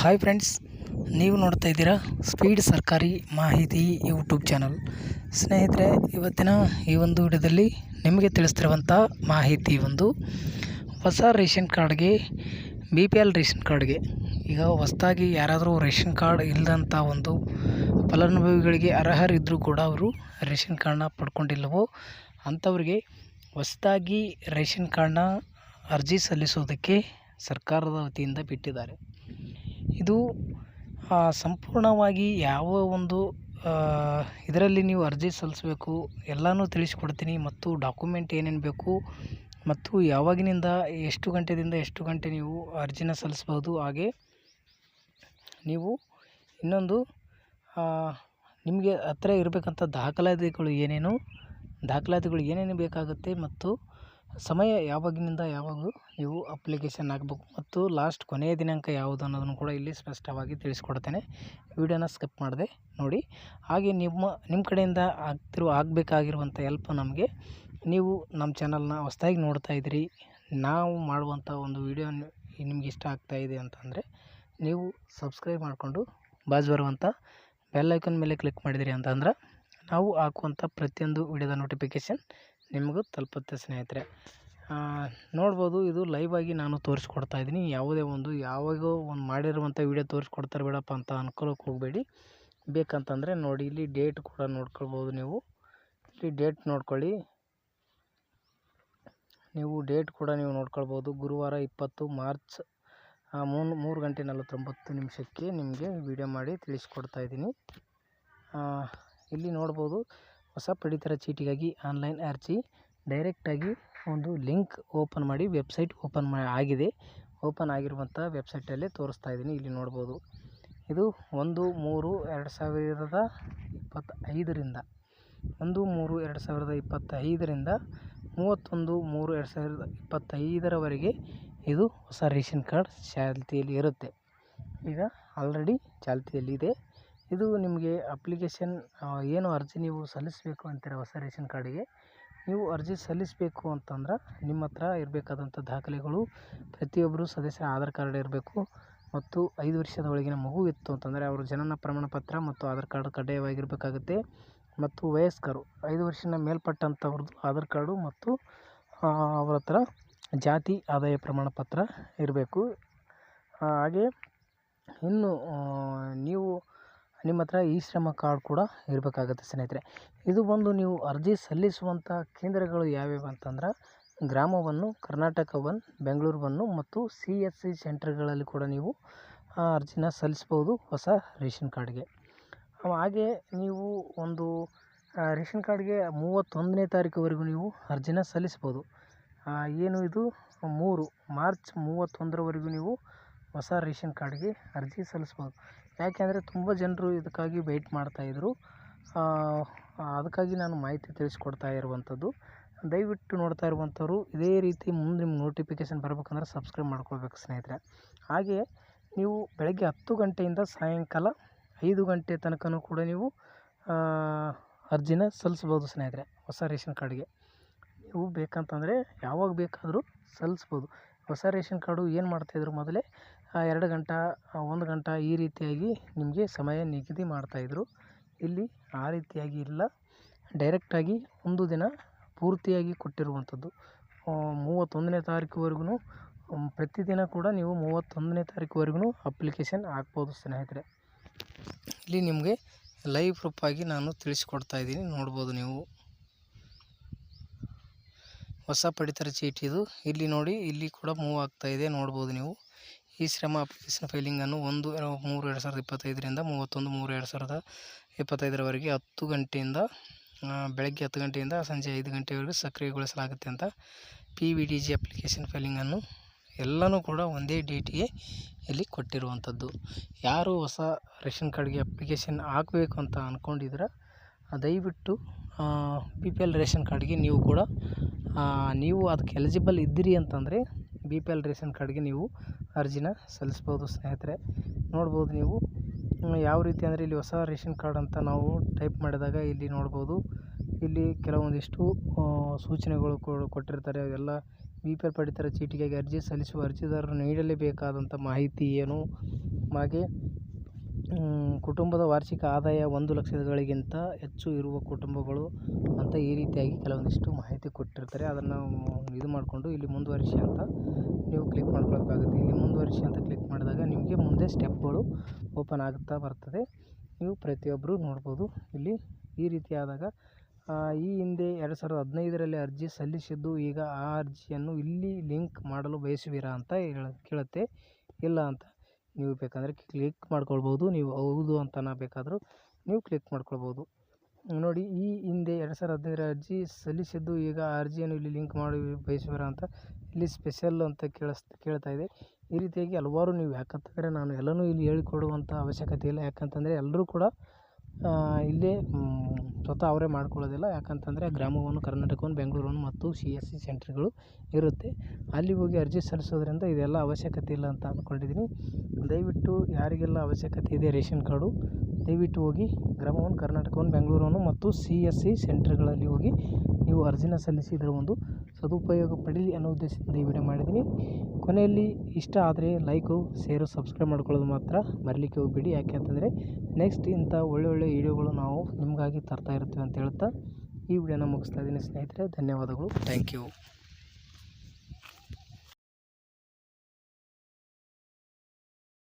Hi friends ನೀವು ನೋಡ್ತಾ ಇದ್ದೀರಾ ಸ್ಪೀಡ್ ಸರ್ಕಾರಿ ಮಾಹಿತಿ ಯೂಟ್ಯೂಬ್ ಚಾನಲ್ ಸ್ನೇಹಿತರೆ, ಇವತ್ತಿನ ಈ ಒಂದು ವಿಡಿಯೋದಲ್ಲಿ ನಿಮಗೆ ತಿಳಿಸ್ತಿರುವಂಥ ಮಾಹಿತಿ ಒಂದು. ಹೊಸ ರೇಷನ್ ಕಾರ್ಡ್ಗೆ ಬಿ ಪಿ ಎಲ್ ರೇಷನ್ ಕಾರ್ಡ್ಗೆ ಈಗ ಹೊಸದಾಗಿ ಯಾರಾದರೂ ರೇಷನ್ ಕಾರ್ಡ್ ಇಲ್ಲದಂಥ ಒಂದು ಫಲಾನುಭವಿಗಳಿಗೆ ಅರ್ಹರಿದ್ದರೂ ಕೂಡ ಅವರು ರೇಷನ್ ಕಾರ್ಡ್ನ ಪಡ್ಕೊಂಡಿಲ್ಲವೋ, ಅಂಥವ್ರಿಗೆ ಹೊಸದಾಗಿ ರೇಷನ್ ಕಾರ್ಡ್ನ ಅರ್ಜಿ ಸಲ್ಲಿಸೋದಕ್ಕೆ ಸರ್ಕಾರದ ವತಿಯಿಂದ ಬಿಟ್ಟಿದ್ದಾರೆ. ಇದು ಸಂಪೂರ್ಣವಾಗಿ ಯಾವ ಒಂದು ಇದರಲ್ಲಿ ನೀವು ಅರ್ಜಿ ಸಲ್ಲಿಸಬೇಕು ಎಲ್ಲನೂ ತಿಳಿಸ್ಕೊಡ್ತೀನಿ ಮತ್ತು ಡಾಕ್ಯುಮೆಂಟ್ ಏನೇನು ಬೇಕು ಮತ್ತು ಯಾವಾಗಿನಿಂದ ಎಷ್ಟು ಗಂಟೆಯಿಂದ ಎಷ್ಟು ಗಂಟೆ ನೀವು ಅರ್ಜಿನ ಸಲ್ಲಿಸ್ಬೋದು, ಹಾಗೆ ನೀವು ಇನ್ನೊಂದು ನಿಮಗೆ ಹತ್ರ ಇರಬೇಕಂತ ದಾಖಲಾತಿಗಳು ಏನೇನು ದಾಖಲಾತಿಗಳು ಏನೇನು ಬೇಕಾಗುತ್ತೆ ಮತ್ತು ಸಮಯ ಯಾವಾಗಿನಿಂದ ಯಾವಾಗ ನೀವು ಅಪ್ಲಿಕೇಶನ್ ಹಾಕಬೇಕು ಮತ್ತು ಲಾಸ್ಟ್ ಕೊನೆಯ ದಿನಾಂಕ ಯಾವುದು ಅನ್ನೋದನ್ನು ಕೂಡ ಇಲ್ಲಿ ಸ್ಪಷ್ಟವಾಗಿ ತಿಳಿಸ್ಕೊಡ್ತೇನೆ. ವಿಡಿಯೋನ ಸ್ಕಿಪ್ ಮಾಡಿದೆ ನೋಡಿ. ಹಾಗೆ ನಿಮ್ಮ ನಿಮ್ಮ ಕಡೆಯಿಂದ ಆಗ್ತಿರೋ, ಆಗಬೇಕಾಗಿರುವಂಥ ಎಲ್ಪ್ ನಮಗೆ ನೀವು ನಮ್ಮ ಚಾನಲ್ನ ಹೊಸ್ದಾಗಿ ನೋಡ್ತಾ ಇದ್ದೀರಿ. ನಾವು ಮಾಡುವಂಥ ಒಂದು ವೀಡಿಯೋ ನಿಮ್ಗೆ ಇಷ್ಟ ಇದೆ ಅಂತಂದರೆ ನೀವು ಸಬ್ಸ್ಕ್ರೈಬ್ ಮಾಡಿಕೊಂಡು ಬಾಜು ಬರುವಂಥ ಬೆಲ್ಲೈಕನ್ ಮೇಲೆ ಕ್ಲಿಕ್ ಮಾಡಿದಿರಿ ಅಂತಂದ್ರೆ ನಾವು ಹಾಕುವಂಥ ಪ್ರತಿಯೊಂದು ವಿಡಿಯೋದ ನೋಟಿಫಿಕೇಷನ್ ನಿಮಗೂ ತಲುಪುತ್ತೆ ಸ್ನೇಹಿತರೆ. ನೋಡ್ಬೋದು ಇದು ಲೈವ್ ಆಗಿ ನಾನು ತೋರಿಸ್ಕೊಡ್ತಾ ಇದ್ದೀನಿ. ಯಾವುದೇ ಒಂದು ಯಾವಾಗೋ ಒಂದು ಮಾಡಿರುವಂಥ ವಿಡಿಯೋ ತೋರಿಸ್ಕೊಡ್ತಾರೆ ಬೇಡಪ್ಪ ಅಂತ ಅನ್ಕೊಳ್ಳೋಕೆ ಹೋಗಬೇಡಿ. ಬೇಕಂತಂದರೆ ನೋಡಿ, ಇಲ್ಲಿ ಡೇಟ್ ಕೂಡ ನೋಡ್ಕೊಳ್ಬೋದು ನೀವು. ಇಲ್ಲಿ ಡೇಟ್ ನೋಡ್ಕೊಳ್ಳಿ. ನೀವು ಡೇಟ್ ಕೂಡ ನೀವು ನೋಡ್ಕೊಳ್ಬೋದು. ಗುರುವಾರ ಇಪ್ಪತ್ತು ಮಾರ್ಚ್ ಮೂರು ಮೂರು ಗಂಟೆ ನಲವತ್ತೊಂಬತ್ತು ನಿಮಿಷಕ್ಕೆ ನಿಮಗೆ ವಿಡಿಯೋ ಮಾಡಿ ತಿಳಿಸ್ಕೊಡ್ತಾ ಇದ್ದೀನಿ. ಇಲ್ಲಿ ನೋಡ್ಬೋದು ಹೊಸ ಪಡಿತರ ಚೀಟಿಗಾಗಿ ಆನ್ಲೈನ್ ಅರ್ಜಿ. ಡೈರೆಕ್ಟಾಗಿ ಒಂದು ಲಿಂಕ್ ಓಪನ್ ಮಾಡಿ, ವೆಬ್ಸೈಟ್ ಓಪನ್ ಮಾ, ಆಗಿದೆ. ಓಪನ್ ಆಗಿರುವಂಥ ವೆಬ್ಸೈಟಲ್ಲೇ ತೋರಿಸ್ತಾ ಇದ್ದೀನಿ, ಇಲ್ಲಿ ನೋಡ್ಬೋದು. ಇದು ಒಂದು ಮೂರು ಎರಡು ಸಾವಿರದ ಇಪ್ಪತ್ತೈದರಿಂದ, ಒಂದು ಮೂರು ಎರಡು ಸಾವಿರದ ಇಪ್ಪತ್ತೈದರಿಂದ, ಮೂವತ್ತೊಂದು ಮೂರು ಎರಡು ಸಾವಿರದ ಇಪ್ಪತ್ತೈದರವರೆಗೆ ಇದು ಹೊಸ ರೇಷನ್ ಕಾರ್ಡ್ ಚಾಲ್ತಿಯಲ್ಲಿ ಇರುತ್ತೆ. ಈಗ ಆಲ್ರೆಡಿ ಚಾಲ್ತಿಯಲ್ಲಿದೆ. ಇದು ನಿಮಗೆ ಅಪ್ಲಿಕೇಶನ್ ಏನು ಅರ್ಜಿ ನೀವು ಸಲ್ಲಿಸಬೇಕು ಅಂತೀರ ಹೊಸ ರೇಷನ್ ಕಾರ್ಡಿಗೆ, ನೀವು ಅರ್ಜಿ ಸಲ್ಲಿಸಬೇಕು ಅಂತಂದ್ರೆ ನಿಮ್ಮ ಹತ್ರ ಇರಬೇಕಾದಂಥ ದಾಖಲೆಗಳು ಪ್ರತಿಯೊಬ್ಬರು ಸದಸ್ಯರ ಆಧಾರ್ ಕಾರ್ಡ್ ಇರಬೇಕು, ಮತ್ತು ಐದು ವರ್ಷದ ಒಳಗಿನ ಮಗು ಇತ್ತು ಅಂತಂದರೆ ಅವರ ಜನನ ಪ್ರಮಾಣ ಪತ್ರ ಮತ್ತು ಆಧಾರ್ ಕಾರ್ಡ್ ಕಡ್ಡಾಯವಾಗಿರಬೇಕಾಗುತ್ತೆ, ಮತ್ತು ವಯಸ್ಕರು, ಐದು ವರ್ಷದ ಮೇಲ್ಪಟ್ಟಂಥವ್ರದ್ದು ಆಧಾರ್ ಕಾರ್ಡು ಮತ್ತು ಅವರ ಹತ್ರ ಜಾತಿ ಆದಾಯ ಪ್ರಮಾಣ ಪತ್ರ ಇರಬೇಕು ಹಾಗೆ ಇನ್ನು ನೀವು ನಿಮ್ಮ ಹತ್ರ ಇ ಶ್ರಮ ಕಾರ್ಡ್ ಕೂಡ ಇರಬೇಕಾಗತ್ತೆ ಸ್ನೇಹಿತರೆ. ಇದು ಬಂದು ನೀವು ಅರ್ಜಿ ಸಲ್ಲಿಸುವಂಥ ಕೇಂದ್ರಗಳು ಯಾವ್ಯಾವು ಅಂತಂದ್ರೆ ಗ್ರಾಮವನ್ನು ಕರ್ನಾಟಕ ಒನ್ ಬೆಂಗಳೂರು ಒನ್ನು ಮತ್ತು ಸಿ ಎಸ್ ಸಿ ಸೆಂಟರ್ಗಳಲ್ಲಿ ಕೂಡ ನೀವು ಅರ್ಜಿನ ಸಲ್ಲಿಸ್ಬೋದು ಹೊಸ ರೇಷನ್ ಕಾರ್ಡ್ಗೆ. ಹಾಗೆ ನೀವು ಒಂದು ರೇಷನ್ ಕಾರ್ಡ್ಗೆ ಮೂವತ್ತೊಂದನೇ ತಾರೀಕುವರೆಗೂ ನೀವು ಅರ್ಜಿನ ಸಲ್ಲಿಸ್ಬೋದು ಏನು ಇದು? ಮೂರು, ಮಾರ್ಚ್ ಮೂವತ್ತೊಂದರವರೆಗೂ ನೀವು ಹೊಸ ರೇಷನ್ ಕಾರ್ಡ್ಗೆ ಅರ್ಜಿ ಸಲ್ಲಿಸ್ಬೋದು. ಯಾಕೆಂದರೆ ತುಂಬ ಜನರು ಇದಕ್ಕಾಗಿ ವೆಯ್ಟ್ ಮಾಡ್ತಾಯಿದ್ರು ಅದಕ್ಕಾಗಿ ನಾನು ಮಾಹಿತಿ ತಿಳಿಸ್ಕೊಡ್ತಾ ಇರುವಂಥದ್ದು ದಯವಿಟ್ಟು ನೋಡ್ತಾ ಇರುವಂಥವ್ರು ಇದೇ ರೀತಿ ಮುಂದೆ ನಿಮ್ಮ ನೋಟಿಫಿಕೇಷನ್ ಬರ್ಬೇಕಂದ್ರೆ ಸಬ್ಸ್ಕ್ರೈಬ್ ಮಾಡ್ಕೊಳ್ಬೇಕು ಸ್ನೇಹಿತರೆ. ಹಾಗೆ ನೀವು ಬೆಳಗ್ಗೆ ಹತ್ತು ಗಂಟೆಯಿಂದ ಸಾಯಂಕಾಲ ಐದು ಗಂಟೆ ತನಕನೂ ಕೂಡ ನೀವು ಅರ್ಜಿನ ಸಲ್ಲಿಸ್ಬೋದು ಸ್ನೇಹಿತರೆ, ಹೊಸ ರೇಷನ್ ಕಾರ್ಡ್ಗೆ. ನೀವು ಬೇಕಂತಂದರೆ ಯಾವಾಗ ಬೇಕಾದರೂ ಸಲ್ಲಿಸ್ಬೋದು. ಹೊಸ ರೇಷನ್ ಕಾರ್ಡು ಏನು ಮಾಡ್ತಾಯಿದ್ರು ಮೊದಲೇ ಎರಡು ಗಂಟೆ ಒಂದು ಗಂಟೆ ಈ ರೀತಿಯಾಗಿ ನಿಮಗೆ ಸಮಯ ನಿಗದಿ ಮಾಡ್ತಾಯಿದ್ರು ಇಲ್ಲಿ ಆ ರೀತಿಯಾಗಿ ಇಲ್ಲ. ಡೈರೆಕ್ಟಾಗಿ ಒಂದು ದಿನ ಪೂರ್ತಿಯಾಗಿ ಕೊಟ್ಟಿರುವಂಥದ್ದು. ಮೂವತ್ತೊಂದನೇ ತಾರೀಕುವರೆಗೂ ಪ್ರತಿದಿನ ಕೂಡ ನೀವು ಮೂವತ್ತೊಂದನೇ ತಾರೀಕುವರೆಗೂ ಅಪ್ಲಿಕೇಶನ್ ಹಾಕ್ಬೋದು ಸ್ನೇಹಿತರೆ. ಇಲ್ಲಿ ನಿಮಗೆ ಲೈವ್ ಪ್ರೂಫಾಗಿ ನಾನು ತಿಳಿಸ್ಕೊಡ್ತಾ ಇದ್ದೀನಿ. ನೋಡ್ಬೋದು ನೀವು. ಹೊಸ ಪಡಿತರ ಚೀಟಿ ಇದು. ಇಲ್ಲಿ ನೋಡಿ, ಇಲ್ಲಿ ಕೂಡ ಮೂವ್ ಆಗ್ತಾ ಇದೆ. ನೋಡ್ಬೋದು ನೀವು. ಈ ಶ್ರಮ ಅಪ್ಲಿಕೇಶನ್ ಫೈಲಿಂಗನ್ನು ಒಂದು, ಮೂರು, ಎರಡು ಸಾವಿರದ ಇಪ್ಪತ್ತೈದರಿಂದ ಮೂವತ್ತೊಂದು, ಮೂರು, ಎರಡು ಸಾವಿರದ ಇಪ್ಪತ್ತೈದರವರೆಗೆ ಹತ್ತು ಗಂಟೆಯಿಂದ ಬೆಳಗ್ಗೆ ಹತ್ತು ಗಂಟೆಯಿಂದ ಸಂಜೆ ಐದು ಗಂಟೆವರೆಗೂ ಸಕ್ರಿಯಗೊಳಿಸಲಾಗುತ್ತೆ ಅಂತ P V D G application ಫೈಲಿಂಗನ್ನು ಎಲ್ಲನೂ ಕೂಡ ಒಂದೇ ಡೇಟಿಗೆ ಇಲ್ಲಿ ಕೊಟ್ಟಿರುವಂಥದ್ದು. ಯಾರು ಹೊಸ ರೇಷನ್ ಕಾರ್ಡ್ಗೆ ಅಪ್ಲಿಕೇಶನ್ ಹಾಕಬೇಕು ಅಂತ ಅಂದ್ಕೊಂಡಿದ್ರೆ ದಯವಿಟ್ಟು ಪಿ ಪಿ ಎಲ್ ರೇಷನ್ ಕಾರ್ಡ್ಗೆ ನೀವು ಕೂಡ ನೀವು ಅದಕ್ಕೆ ಎಲಿಜಿಬಲ್ ಇದ್ದೀರಿ ಅಂತಂದರೆ ಬಿ ಪಿ ಎಲ್ ರೇಷನ್ ಕಾರ್ಡ್ಗೆ ನೀವು ಅರ್ಜಿನ ಸಲ್ಲಿಸ್ಬೋದು, ಸ್ನೇಹಿತರೆ. ನೋಡ್ಬೋದು ನೀವು. ಯಾವ ರೀತಿ ಅಂದರೆ ಇಲ್ಲಿ ಹೊಸ ರೇಷನ್ ಕಾರ್ಡ್ ಅಂತ ನಾವು ಟೈಪ್ ಮಾಡಿದಾಗ ಇಲ್ಲಿ ನೋಡ್ಬೋದು. ಇಲ್ಲಿ ಕೆಲವೊಂದಿಷ್ಟು ಸೂಚನೆಗಳು ಕೊಟ್ಟಿರ್ತಾರೆ. ಅವೆಲ್ಲ ಬಿ ಪಿ ಎಲ್ ಪಡಿತರ ಚೀಟಿಗಾಗಿ ಅರ್ಜಿ ಸಲ್ಲಿಸುವ ಅರ್ಜಿದಾರರು ನೀಡಲೇಬೇಕಾದಂಥ ಮಾಹಿತಿ ಏನು? ಹಾಗೆ ಕುಟುಂಬದ ವಾರ್ಷಿಕ ಆದಾಯ ಒಂದು ಲಕ್ಷಗಳಿಗಿಂತ ಹೆಚ್ಚು ಇರುವ ಕುಟುಂಬಗಳು ಅಂತ ಈ ರೀತಿಯಾಗಿ ಕೆಲವೊಂದಿಷ್ಟು ಮಾಹಿತಿ ಕೊಟ್ಟಿರ್ತಾರೆ. ಅದನ್ನು ಇದು ಮಾಡಿಕೊಂಡು ಇಲ್ಲಿ ಮುಂದುವರಿಸಿ ಅಂತ ನೀವು ಕ್ಲಿಕ್ ಮಾಡ್ಕೊಳ್ಬೇಕಾಗುತ್ತೆ ಇಲ್ಲಿ ಮುಂದುವರಿಸಿ ಅಂತ ಕ್ಲಿಕ್ ಮಾಡಿದಾಗ ನಿಮಗೆ ಮುಂದೆ ಸ್ಟೆಪ್ಗಳು ಓಪನ್ ಆಗುತ್ತಾ ಬರ್ತದೆ. ನೀವು ಪ್ರತಿಯೊಬ್ಬರು ನೋಡ್ಬೋದು. ಇಲ್ಲಿ ಈ ರೀತಿಯಾದಾಗ ಈ ಹಿಂದೆ ಎರಡು ಸಾವಿರದ ಹದಿನೈದರಲ್ಲಿ ಅರ್ಜಿ ಸಲ್ಲಿಸಿದ್ದು ಈಗ ಆ ಅರ್ಜಿಯನ್ನು ಇಲ್ಲಿ ಲಿಂಕ್ ಮಾಡಲು ಬಯಸುವಿರಾ ಅಂತ ಹೇಳ, ಕೇಳುತ್ತೆ. ಇಲ್ಲ ಅಂತ ನೀವು ಬೇಕಂದರೆ ಕ್ಲಿಕ್ ಮಾಡ್ಕೊಳ್ಬೋದು. ನೀವು ಹೌದು ಅಂತ ಬೇಕಾದರೂ ನೀವು ಕ್ಲಿಕ್ ಮಾಡ್ಕೊಳ್ಬೋದು. ನೋಡಿ, ಈ ಹಿಂದೆ ಎರಡು ಸಾವಿರದ ಹದಿನೈದರ ಅರ್ಜಿ ಸಲ್ಲಿಸಿದ್ದು ಈಗ ಅರ್ಜಿಯನ್ನು ಇಲ್ಲಿ ಲಿಂಕ್ ಮಾಡಿ ಬಯಸುವಿರಾ ಅಂತ ಇಲ್ಲಿ ಸ್ಪೆಷಲ್ ಅಂತ ಕೇಳಿಸ್, ಕೇಳ್ತಾ ಇದೆ. ಈ ರೀತಿಯಾಗಿ ಹಲವಾರು ನೀವು ಯಾಕಂತಂದರೆ ನಾನು ಎಲ್ಲನೂ ಇಲ್ಲಿ ಹೇಳಿಕೊಡುವಂಥ ಅವಶ್ಯಕತೆ ಇಲ್ಲ. ಯಾಕಂತಂದರೆ ಎಲ್ಲರೂ ಕೂಡ ಇಲ್ಲೇ ಸ್ವತಃ ಅವರೇ ಮಾಡ್ಕೊಳ್ಳೋದಿಲ್ಲ. ಯಾಕಂತಂದರೆ ಗ್ರಾಮವನ್ನು ಕರ್ನಾಟಕವನ್ನು ಬೆಂಗಳೂರನ್ನು ಮತ್ತು ಸಿ ಎಸ್ ಸಿ ಸೆಂಟ್ರ್ಗಳು ಇರುತ್ತೆ. ಅಲ್ಲಿ ಹೋಗಿ ಅರ್ಜಿ ಸಲ್ಲಿಸೋದ್ರಿಂದ ಇದೆಲ್ಲ ಅವಶ್ಯಕತೆ ಇಲ್ಲ ಅಂತ ಅಂದ್ಕೊಂಡಿದ್ದೀನಿ. ದಯವಿಟ್ಟು ಯಾರಿಗೆಲ್ಲ ಅವಶ್ಯಕತೆ ಇದೆ ರೇಷನ್ ಕಾರ್ಡು ದಯವಿಟ್ಟು ಹೋಗಿ ಗ್ರಾಮವನ್ನು ಕರ್ನಾಟಕವನ್ನು ಬೆಂಗಳೂರನ್ನು ಮತ್ತು ಸಿ ಎಸ್ ಸಿ ಸೆಂಟ್ರ್ಗಳಲ್ಲಿ ಹೋಗಿ ನೀವು ಅರ್ಜಿನ ಸಲ್ಲಿಸಿ ಇದರ ಒಂದು ಸದುಪಯೋಗ ಪಡೀಲಿ ಅನ್ನೋ ಉದ್ದೇಶದಿಂದ ಈ ವಿಡಿಯೋ ಮಾಡಿದ್ದೀನಿ. ಕೊನೆಯಲ್ಲಿ ಇಷ್ಟ ಆದರೆ ಲೈಕು, ಶೇರು, ಸಬ್ಸ್ಕ್ರೈಬ್ ಮಾಡ್ಕೊಳ್ಳೋದು ಮಾತ್ರ ಮರಲಿಕ್ಕೆ ಹೋಗ್ಬೇಡಿ. ಯಾಕೆ ಅಂತಂದರೆ ನೆಕ್ಸ್ಟ್ ಇಂಥ ಒಳ್ಳೊಳ್ಳೆ ವೀಡಿಯೋಗಳು ನಾವು ನಿಮಗಾಗಿ ತರ್ತಾ ಇರ್ತೀವಿ ಅಂತ ಹೇಳ್ತಾ ಈ ವಿಡಿಯೋನ ಮುಗಿಸ್ತಾ ಇದ್ದೀನಿ ಸ್ನೇಹಿತರೆ. ಧನ್ಯವಾದಗಳು. Thank you.